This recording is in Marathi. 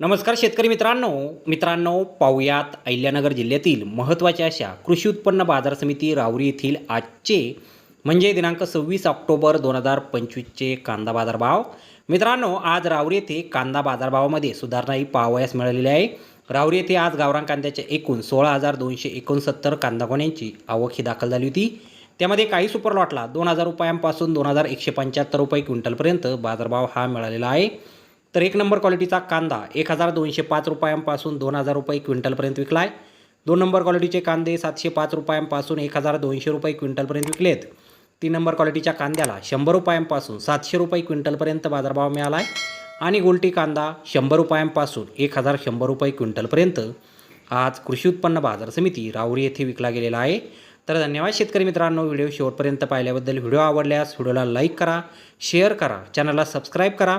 नमस्कार शेतकरी मित्रांनो. मित्रांनो पाहुयात अहिल्यानगर जिल्ह्यातील महत्त्वाच्या अशा कृषी उत्पन्न बाजार समिती रावरी येथील आजचे म्हणजे दिनांक सव्वीस ऑक्टोबर दोन हजार पंचवीसचे कांदा बाजारभाव. मित्रांनो आज राऊरी येथे कांदा बाजारभावामध्ये सुधारणाही पाहावयास मिळालेली आहे. रावरी येथे आज गावरान कांद्याच्या एकूण सोळा हजार दोनशे एकोणसत्तर कांदा गोण्यांची आवक ही दाखल झाली होती. त्यामध्ये काही सुपर लॉटला दोन हजार रुपयांपासून दोन हजार एकशे पंच्याहत्तर रुपये क्विंटलपर्यंत बाजारभाव हा मिळालेला आहे. तर एक नंबर क्वालिटीचा कांदा एक हजार दोनशे पाच रुपयांपासून दोन हजार रुपये क्विंटलपर्यंत विकला आहे दोन नंबर क्वालिटीचे कांदे सातशे पाच रुपयांपासून एक हजार दोनशे रुपये क्विंटलपर्यंत विकलेत. तीन नंबर क्वालिटीच्या कांद्याला शंभर रुपयांपासून सातशे रुपये क्विंटलपर्यंत बाजारभाव मिळाला आहे आणि गोल्टी कांदा शंभर रुपयांपासून एक हजार शंभर रुपये क्विंटलपर्यंत आज कृषी उत्पन्न बाजार समिती राऊरी येथे विकला गेलेला आहे. तर धन्यवाद शेतकरी मित्रांनो व्हिडिओ शेवटपर्यंत पाहिल्याबद्दल. व्हिडिओ आवडल्यास व्हिडिओला लाईक करा शेअर करा चॅनलला सबस्क्राईब करा.